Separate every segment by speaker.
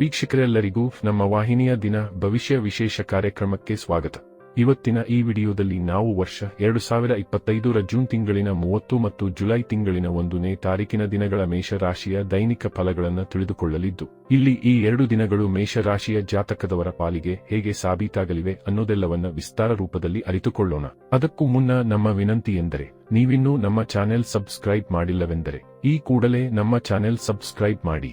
Speaker 1: ವೀಕ್ಷಕರೆಲ್ಲರಿಗೂ ನಮ್ಮ ವಾಹಿನಿಯ ದಿನ ಭವಿಷ್ಯ ವಿಶೇಷ ಕಾರ್ಯಕ್ರಮಕ್ಕೆ ಸ್ವಾಗತ. ಇವತ್ತಿನ ಈ ವಿಡಿಯೋದಲ್ಲಿ ನಾವು ವರ್ಷ ಎರಡು ಸಾವಿರ ಇಪ್ಪತ್ತೈದರ ಜೂನ್ ತಿಂಗಳಿನ ಮೂವತ್ತು ಮತ್ತು ಜುಲೈ ತಿಂಗಳಿನ ಒಂದನೇ ತಾರೀಕಿನ ದಿನಗಳ ಮೇಷರಾಶಿಯ ದೈನಿಕ ಫಲಗಳನ್ನು ತಿಳಿದುಕೊಳ್ಳಲಿದ್ದು, ಇಲ್ಲಿ ಈ ಎರಡು ದಿನಗಳು ಮೇಷರಾಶಿಯ ಜಾತಕದವರ ಪಾಲಿಗೆ ಹೇಗೆ ಸಾಬೀತಾಗಲಿವೆ ಅನ್ನೋದೆಲ್ಲವನ್ನ ವಿಸ್ತಾರ ರೂಪದಲ್ಲಿ ಅರಿತುಕೊಳ್ಳೋಣ. ಅದಕ್ಕೂ ಮುನ್ನ ನಮ್ಮ ವಿನಂತಿ ಎಂದರೆ, ನೀವಿನ್ನೂ ನಮ್ಮ ಚಾನೆಲ್ ಸಬ್ಸ್ಕ್ರೈಬ್ ಮಾಡಿಲ್ಲವೆಂದರೆ, ಈ ಕೂಡಲೇ ನಮ್ಮ ಚಾನೆಲ್ ಸಬ್ಸ್ಕ್ರೈಬ್ ಮಾಡಿ.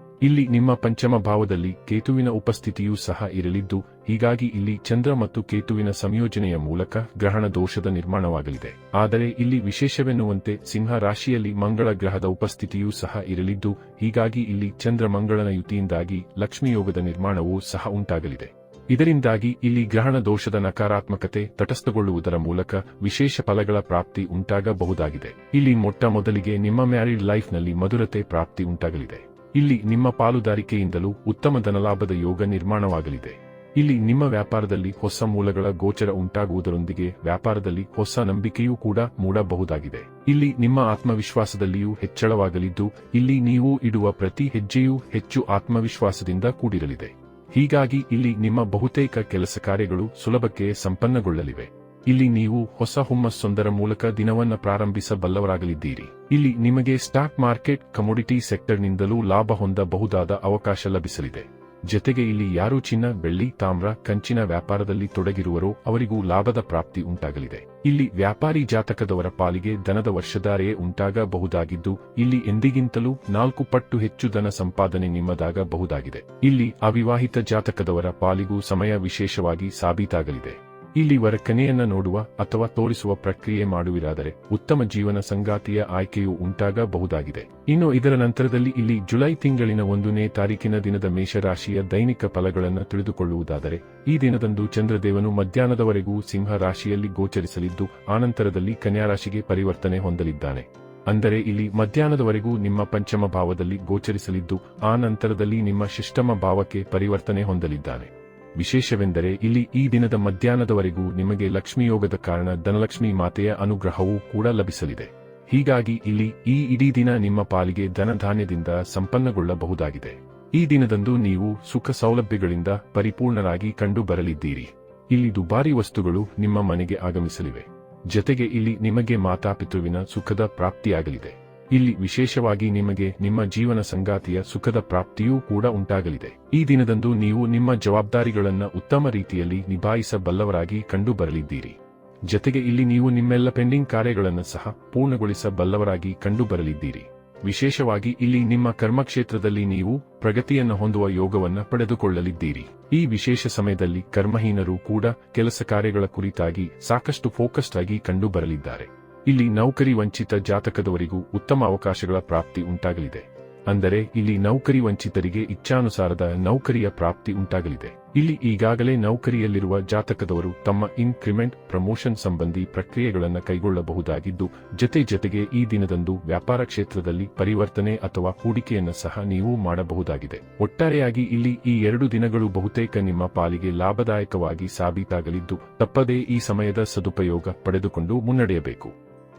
Speaker 1: ಇಲ್ಲಿ ನಿಮ್ಮ ಪಂಚಮ ಭಾವದಲ್ಲಿ ಕೇತುವಿನ ಉಪಸ್ಥಿತಿಯೂ ಸಹ ಇರಲಿದ್ದು, ಹೀಗಾಗಿ ಇಲ್ಲಿ ಚಂದ್ರ ಮತ್ತು ಕೇತುವಿನ ಸಂಯೋಜನೆಯ ಮೂಲಕ ಗ್ರಹಣ ದೋಷದ ನಿರ್ಮಾಣವಾಗಲಿದೆ. ಆದರೆ ಇಲ್ಲಿ ವಿಶೇಷವೆನ್ನುವಂತೆ ಸಿಂಹ ರಾಶಿಯಲ್ಲಿ ಮಂಗಳ ಗ್ರಹದ ಉಪಸ್ಥಿತಿಯೂ ಸಹ ಇರಲಿದ್ದು, ಹೀಗಾಗಿ ಇಲ್ಲಿ ಚಂದ್ರ ಮಂಗಳನ ಯುತಿಯಿಂದಾಗಿ ಲಕ್ಷ್ಮೀಯೋಗದ ನಿರ್ಮಾಣವೂ ಸಹ ಉಂಟಾಗಲಿದೆ. ಇದರಿಂದಾಗಿ ಇಲ್ಲಿ ಗ್ರಹಣ ದೋಷದ ನಕಾರಾತ್ಮಕತೆ ತಟಸ್ಥಗೊಳ್ಳುವುದರ ಮೂಲಕ ವಿಶೇಷ ಫಲಗಳ ಪ್ರಾಪ್ತಿ ಉಂಟಾಗಬಹುದಾಗಿದೆ. ಇಲ್ಲಿ ಮೊಟ್ಟ ಮೊದಲಿಗೆ ನಿಮ್ಮ ಮ್ಯಾರಿಡ್ ಲೈಫ್ನಲ್ಲಿ ಮಧುರತೆ ಪ್ರಾಪ್ತಿ ಉಂಟಾಗಲಿದೆ. ಇಲ್ಲಿ ನಿಮ್ಮ ಪಾಲುದಾರಿಕೆಯಿಂದಲೂ ಉತ್ತಮ ಧನಲಾಭದ ಯೋಗ ನಿರ್ಮಾಣವಾಗಲಿದೆ. ಇಲ್ಲಿ ನಿಮ್ಮ ವ್ಯಾಪಾರದಲ್ಲಿ ಹೊಸ ಮೂಲಗಳ ಗೋಚರ ಉಂಟಾಗುವುದರೊಂದಿಗೆ ವ್ಯಾಪಾರದಲ್ಲಿ ಹೊಸ ನಂಬಿಕೆಯೂ ಕೂಡ ಮೂಡಬಹುದಾಗಿದೆ. ಇಲ್ಲಿ ನಿಮ್ಮ ಆತ್ಮವಿಶ್ವಾಸದಲ್ಲಿಯೂ ಹೆಚ್ಚಳವಾಗಲಿದ್ದು, ಇಲ್ಲಿ ನೀವು ಇಡುವ ಪ್ರತಿ ಹೆಜ್ಜೆಯೂ ಹೆಚ್ಚು ಆತ್ಮವಿಶ್ವಾಸದಿಂದ ಕೂಡಿರಲಿದೆ. ಹೀಗಾಗಿ ಇಲ್ಲಿ ನಿಮ್ಮ ಬಹುತೇಕ ಕೆಲಸ ಕಾರ್ಯಗಳು ಸುಲಭಕ್ಕೆ ಸಂಪನ್ನಗೊಳ್ಳಲಿವೆ. ಇಲ್ಲಿ ನೀವು ಹೊಸ ಹುಮ್ಮಸ್ಸೊಂದರ ಮೂಲಕ ದಿನವನ್ನ ಪ್ರಾರಂಭಿಸಬಲ್ಲವರಾಗಲಿದ್ದೀರಿ. ಇಲ್ಲಿ ನಿಮಗೆ ಸ್ಟಾಕ್ ಮಾರ್ಕೆಟ್, ಕಮೋಡಿಟಿ ಸೆಕ್ಟರ್ನಿಂದಲೂ ಲಾಭ ಹೊಂದಬಹುದಾದ ಅವಕಾಶ ಲಭಿಸಲಿದೆ. ಜತೆಗೆ ಇಲ್ಲಿ ಯಾರು ಚಿನ್ನ, ಬೆಳ್ಳಿ, ತಾಮ್ರ, ಕಂಚಿನ ವ್ಯಾಪಾರದಲ್ಲಿ ತೊಡಗಿರುವರೋ ಅವರಿಗೂ ಲಾಭದ ಪ್ರಾಪ್ತಿ ಉಂಟಾಗಲಿದೆ. ಇಲ್ಲಿ ವ್ಯಾಪಾರಿ ಜಾತಕದವರ ಪಾಲಿಗೆ ದನದ ವರ್ಷಧಾರೆಯೇ ಉಂಟಾಗಬಹುದಾಗಿದ್ದು, ಇಲ್ಲಿ ಎಂದಿಗಿಂತಲೂ ನಾಲ್ಕು ಪಟ್ಟು ಹೆಚ್ಚು ಧನ ಸಂಪಾದನೆ ನಿಮ್ಮದಾಗಬಹುದಾಗಿದೆ. ಇಲ್ಲಿ ಅವಿವಾಹಿತ ಜಾತಕದವರ ಪಾಲಿಗೂ ಸಮಯ ವಿಶೇಷವಾಗಿ ಸಾಬೀತಾಗಲಿದೆ. ಇಲ್ಲಿ ವರಕನೆಯನ್ನ ನೋಡುವ ಅಥವಾ ತೋರಿಸುವ ಪ್ರಕ್ರಿಯೆ ಮಾಡುವಿರಾದರೆ ಉತ್ತಮ ಜೀವನ ಸಂಗಾತಿಯ ಆಯ್ಕೆಯು ಉಂಟಾಗಬಹುದಾಗಿದೆ. ಇನ್ನು ಇದರ ನಂತರದಲ್ಲಿ ಇಲ್ಲಿ ಜುಲೈ ತಿಂಗಳಿನ ಒಂದನೇ ತಾರೀಕಿನ ದಿನದ ಮೇಷರಾಶಿಯ ದೈನಿಕ ಫಲಗಳನ್ನು ತಿಳಿದುಕೊಳ್ಳುವುದಾದರೆ, ಈ ದಿನದಂದು ಚಂದ್ರದೇವನು ಮಧ್ಯಾಹ್ನದವರೆಗೂ ಸಿಂಹ ರಾಶಿಯಲ್ಲಿ ಗೋಚರಿಸಲಿದ್ದು, ಆನಂತರದಲ್ಲಿ ಕನ್ಯಾ ರಾಶಿಗೆ ಪರಿವರ್ತನೆ ಹೊಂದಲಿದ್ದಾನೆ. ಅಂದರೆ ಇಲ್ಲಿ ಮಧ್ಯಾಹ್ನದವರೆಗೂ ನಿಮ್ಮ ಪಂಚಮ ಭಾವದಲ್ಲಿ ಗೋಚರಿಸಲಿದ್ದು, ಆ ನಂತರದಲ್ಲಿ ನಿಮ್ಮ ಶಿಷ್ಟಮ ಭಾವಕ್ಕೆ ಪರಿವರ್ತನೆ ಹೊಂದಲಿದ್ದಾನೆ. ವಿಶೇಷವೆಂದರೆ ಇಲ್ಲಿ ಈ ದಿನದ ಮಧ್ಯಾಹ್ನದವರೆಗೂ ನಿಮಗೆ ಲಕ್ಷ್ಮಿಯೋಗದ ಕಾರಣ ಧನಲಕ್ಷ್ಮಿ ಮಾತೆಯ ಅನುಗ್ರಹವೂ ಕೂಡ ಲಭಿಸಲಿದೆ. ಹೀಗಾಗಿ ಇಲ್ಲಿ ಈ ಇಡೀ ದಿನ ನಿಮ್ಮ ಪಾಲಿಗೆ ಧನಧಾನ್ಯದಿಂದ ಸಂಪನ್ನಗೊಳ್ಳಬಹುದಾಗಿದೆ. ಈ ದಿನದಂದು ನೀವು ಸುಖ ಸೌಲಭ್ಯಗಳಿಂದ ಪರಿಪೂರ್ಣರಾಗಿ ಕಂಡು ಬರಲಿದ್ದೀರಿ ಇಲ್ಲಿ ದುಬಾರಿ ವಸ್ತುಗಳು ನಿಮ್ಮ ಮನೆಗೆ ಆಗಮಿಸಲಿವೆ. ಜತೆಗೆ ಇಲ್ಲಿ ನಿಮಗೆ ಮಾತಾಪಿತೃವಿನ ಸುಖದ ಪ್ರಾಪ್ತಿಯಾಗಲಿದೆ. ಇಲ್ಲಿ ವಿಶೇಷವಾಗಿ ನಿಮಗೆ ನಿಮ್ಮ ಜೀವನ ಸಂಗಾತಿಯ ಸುಖದ ಪ್ರಾಪ್ತಿಯೂ ಕೂಡ ಉಂಟಾಗಲಿದೆ. ಈ ದಿನದಂದು ನೀವು ನಿಮ್ಮ ಜವಾಬ್ದಾರಿಗಳನ್ನು ಉತ್ತಮ ರೀತಿಯಲ್ಲಿ ನಿಭಾಯಿಸಬಲ್ಲವರಾಗಿ ಕಂಡುಬರಲಿದ್ದೀರಿ. ಜತೆಗೆ ಇಲ್ಲಿ ನೀವು ನಿಮ್ಮೆಲ್ಲ ಪೆಂಡಿಂಗ್ ಕಾರ್ಯಗಳನ್ನು ಸಹ ಪೂರ್ಣಗೊಳಿಸಬಲ್ಲವರಾಗಿ ಕಂಡುಬರಲಿದ್ದೀರಿ. ವಿಶೇಷವಾಗಿ ಇಲ್ಲಿ ನಿಮ್ಮ ಕರ್ಮಕ್ಷೇತ್ರದಲ್ಲಿ ನೀವು ಪ್ರಗತಿಯನ್ನು ಹೊಂದುವ ಯೋಗವನ್ನು ಪಡೆದುಕೊಳ್ಳಲಿದ್ದೀರಿ. ಈ ವಿಶೇಷ ಸಮಯದಲ್ಲಿ ಕರ್ಮಹೀನರು ಕೂಡ ಕೆಲಸ ಕಾರ್ಯಗಳ ಕುರಿತಾಗಿ ಸಾಕಷ್ಟು ಫೋಕಸ್ಡ್ ಆಗಿ ಕಂಡು ಬರಲಿದ್ದಾರೆ ಇಲ್ಲಿ ನೌಕರಿ ವಂಚಿತ ಜಾತಕದವರಿಗೂ ಉತ್ತಮ ಅವಕಾಶಗಳ ಪ್ರಾಪ್ತಿ ಉಂಟಾಗಲಿದೆ. ಅಂದರೆ ಇಲ್ಲಿ ನೌಕರಿ ವಂಚಿತರಿಗೆ ಇಚ್ಛಾನುಸಾರದ ನೌಕರಿಯ ಪ್ರಾಪ್ತಿ ಉಂಟಾಗಲಿದೆ. ಇಲ್ಲಿ ಈಗಾಗಲೇ ನೌಕರಿಯಲ್ಲಿರುವ ಜಾತಕದವರು ತಮ್ಮ ಇನ್ಕ್ರಿಮೆಂಟ್ ಪ್ರಮೋಷನ್ ಸಂಬಂಧಿ ಪ್ರಕ್ರಿಯೆಗಳನ್ನು ಕೈಗೊಳ್ಳಬಹುದಾಗಿದ್ದು, ಜತೆ ಜತೆಗೆ ಈ ದಿನದಂದು ವ್ಯಾಪಾರ ಕ್ಷೇತ್ರದಲ್ಲಿ ಪರಿವರ್ತನೆ ಅಥವಾ ಹೂಡಿಕೆಯನ್ನು ಸಹ ನೀವು ಮಾಡಬಹುದಾಗಿದೆ. ಒಟ್ಟಾರೆಯಾಗಿ ಇಲ್ಲಿ ಈ ಎರಡು ದಿನಗಳು ಬಹುತೇಕ ನಿಮ್ಮ ಪಾಲಿಗೆ ಲಾಭದಾಯಕವಾಗಿ ಸಾಬೀತಾಗಲಿದ್ದು, ತಪ್ಪದೇ ಈ ಸಮಯದ ಸದುಪಯೋಗ ಪಡೆದುಕೊಂಡು ಮುನ್ನಡೆಯಬೇಕು.